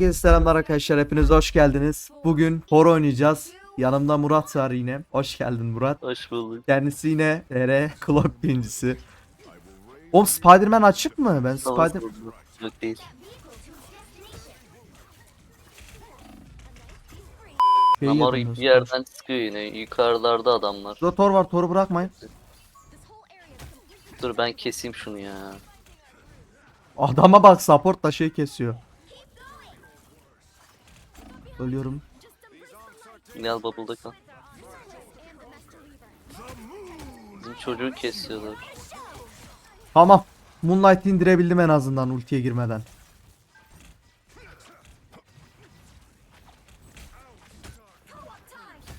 Herkese selamlar arkadaşlar. Hepiniz hoş geldiniz. Bugün hor oynayacağız. Yanımda Murat var yine. Hoş geldin Murat. Hoş bulduk. Kendisi yine TR Club birincisi. Oğlum Spider-Man açık mı? Ben Spider... Yok değil. Şey Ama orayı bir yerden çıkıyor yine. Yukarılarda adamlar. Şurada Thor var. Thor'u bırakmayın. Dur ben keseyim şunu ya. Adama bak support da şey kesiyor. Ölüyorum. Gel bubble'da kal. Bizim çocuğu kesiyorlar. Tamam. Moonlight'ı indirebildim en azından ultiye girmeden.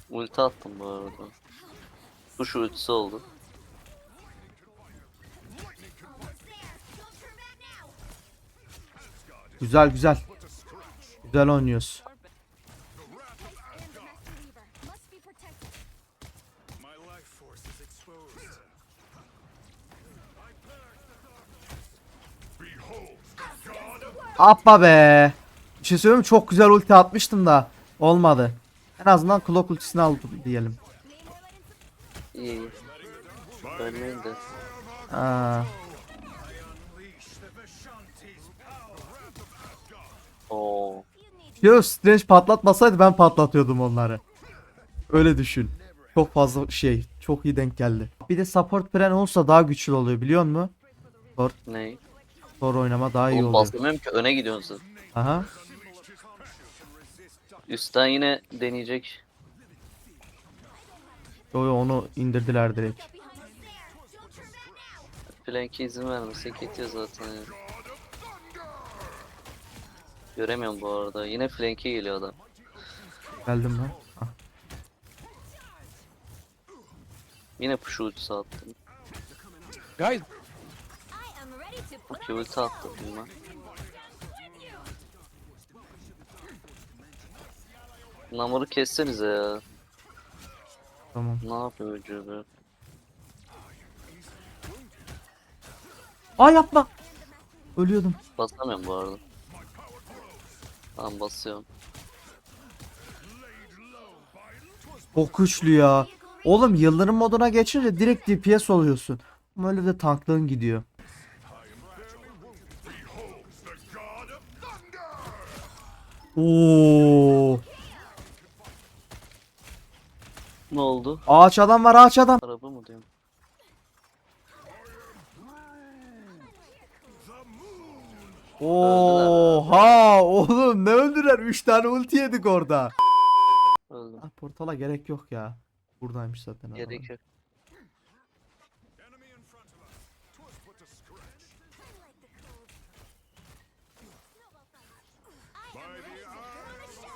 Ulti attım bu arada. Kuş ultisi oldu. Güzel güzel. Güzel oynuyoruz. Yapma be. Bir şey söyleyeyim mi? Çok güzel ulti atmıştım da olmadı. En azından clock ultisini aldım diyelim. İyi iyi. Ölmeyin de. Aa, Oo. Yo Strange patlatmasaydı ben patlatıyordum onları. Öyle düşün. Çok fazla şey, çok iyi denk geldi. Bir de support pren olsa daha güçlü oluyor biliyor musun? Thor, Ne? Thor oynama daha iyi Oğlum oluyor. basamıyorum ki öne gidiyorsun sen. Aha. Üstten yine deneyecek. Yo yo onu indirdiler direkt. Flank'e izin vermesek yetiyor zaten ya. Göremiyorum bu arada. Yine flank'e geliyor adam. Geldim ben. Ah. Yine push ultisi attım. Guys, Okey ulti attım ben. Namuru kessenize ya. Tamam. Ne yapıyor ucubu? Aa yapma. Ölüyordum. Basamıyorum bu arada. Tamam basıyorum. Çok güçlü ya. Oğlum yıldırım moduna geçince direkt DPS oluyorsun. Ama öyle de tanklığın gidiyor. Oo. Ne oldu? Ağaç adam var ağaç adam. Araba mı diyorum? Oha oğlum ne öldürer 3 tane ulti yedik orada. Öldüm. Ah, portala gerek yok ya. Buradaymış zaten. Gerek yok.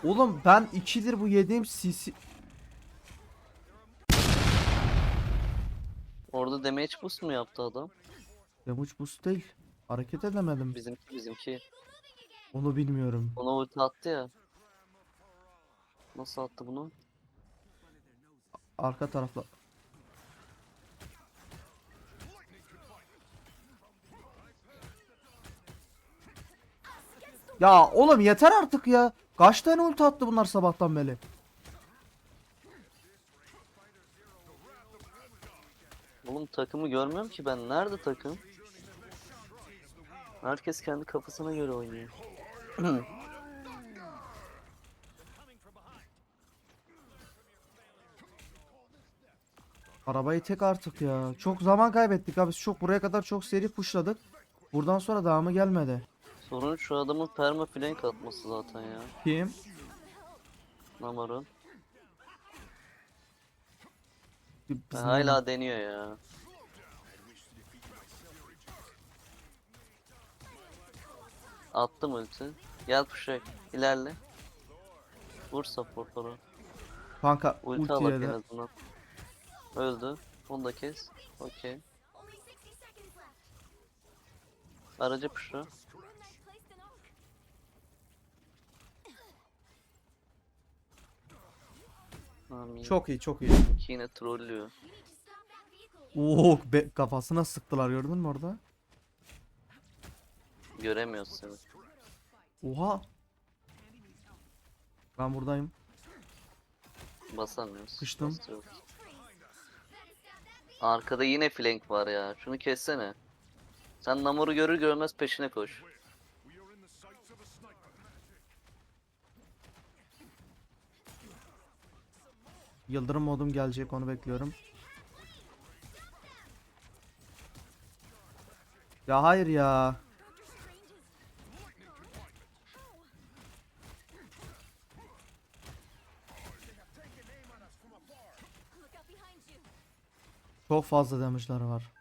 Oğlum ben 2'dir bu yediğim CC Orada damage boost mu yaptı adam? damage boost değil. Hareket edemedim. Bizimki bizimki. Onu bilmiyorum. Ona ulti attı ya. Nasıl attı bunu? Arka tarafla. Ya oğlum yeter artık ya. Kaç tane ulti attı bunlar sabahtan beri? Oğlum takımı görmüyorum ki ben. Nerede takım? Herkes kendi kafasına göre oynuyor. Arabayı tek artık ya. Çok zaman kaybettik abi. Çok buraya kadar çok seri pushladık. Buradan sonra devamı gelmedi. Sorun şu adamın perma flank atması zaten ya. Kim? Namar'ın. Bizim- Hala deniyor ya. Attım ulti. Gel push'a. ilerle. Vur supportları. Kanka Ulti al ultiye bak en azından. Öldü. Onu da kes. Okey. Aracı push'a. Tamam, iyi. Çok iyi çok iyi. Yine trollüyor. Oo be, kafasına sıktılar gördün mü orada? Göremiyoruz seni. Oha. Ben buradayım. Basamıyoruz. Kıştım. Bastırıyoruz. Arkada yine flank var ya. Şunu kessene. Sen Namor'u görür görmez peşine koş. Yıldırım modum gelecek onu bekliyorum. Ya hayır ya. Çok fazla damage'ları var.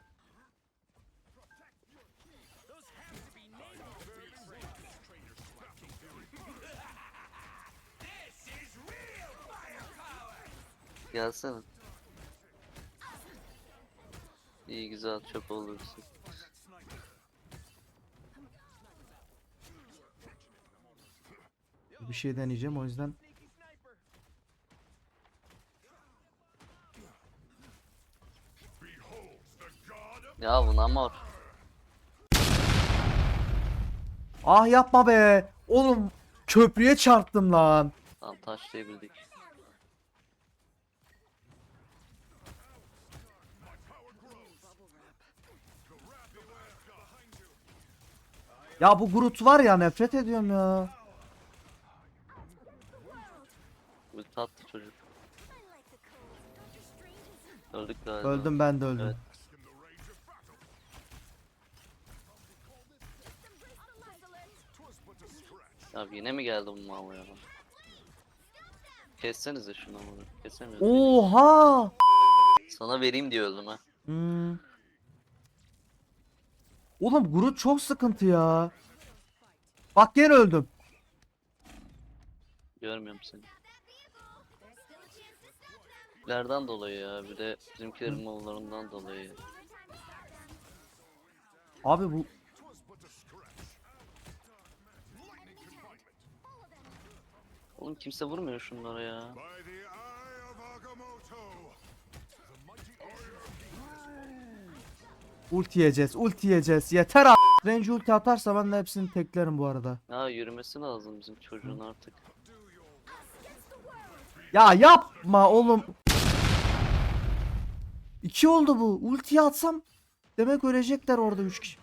Gelsene. İyi güzel çöp olursun. Bir şey deneyeceğim o yüzden. Ya bu Namor. Ah yapma be. Oğlum köprüye çarptım lan. Tamam taşlayabildik. Ya bu Groot var ya nefret ediyorum ya. Bu tatlı çocuk. Öldük galiba. Öldüm ben de öldüm. Evet. Ya yine mi geldi bu mal ya? Kessenize şunu ama. Kesemiyoruz. Oha. Sana vereyim diye öldüm ha. Hmm. Oğlum Groot çok sıkıntı ya. Bak gene öldüm. Görmüyorum seni. Lerden dolayı ya. Bir de bizimkilerin mallarından dolayı. Abi bu Oğlum kimse vurmuyor şunlara ya. Ulti yiyeceğiz. Ulti yiyeceğiz. Yeter a**. Range ulti atarsa ben de hepsini teklerim bu arada. Ya yürümesi lazım bizim çocuğun artık. Ya yapma oğlum. İki oldu bu. Ultiyi atsam demek ölecekler orada üç kişi.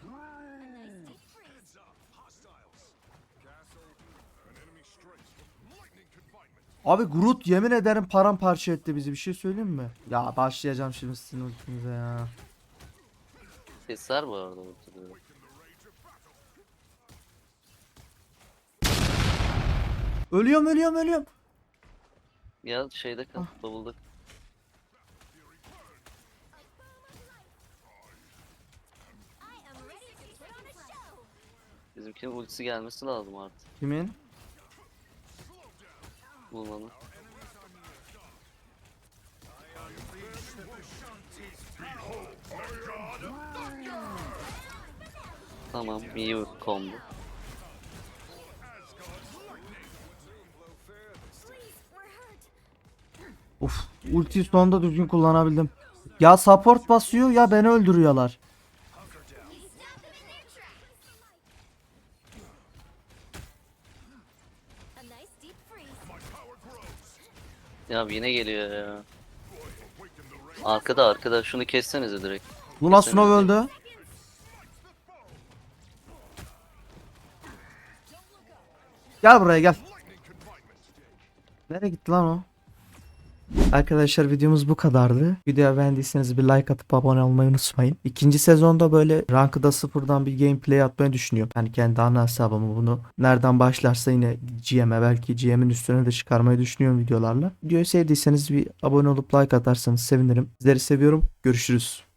Abi Groot yemin ederim paramparça etti bizi bir şey söyleyeyim mi? Ya başlayacağım şimdi sizin ultinize ya. Keser bu arada ortada. Ölüyorum ölüyorum ölüyorum. Ya şeyde kal, bavulda. Bizimkinin ultisi gelmesi lazım artık. Kimin? Bulmanın. Tamam, iyi bir combo. Uf ultiyi sonunda düzgün kullanabildim. Ya support basıyor ya beni öldürüyorlar. Ya yine geliyor ya. Arkada arkada şunu kessenize direkt. Luna Snow öldü. Gel buraya gel. Nereye gitti lan o? Arkadaşlar videomuz bu kadardı. Videoyu beğendiyseniz bir like atıp abone olmayı unutmayın. İkinci sezonda böyle rankıda sıfırdan bir gameplay atmayı düşünüyorum. Yani kendi ana hesabımı bunu nereden başlarsa yine GM'e belki GM'in üstüne de çıkarmayı düşünüyorum videolarla. Videoyu sevdiyseniz bir abone olup like atarsanız sevinirim. Sizleri seviyorum. Görüşürüz.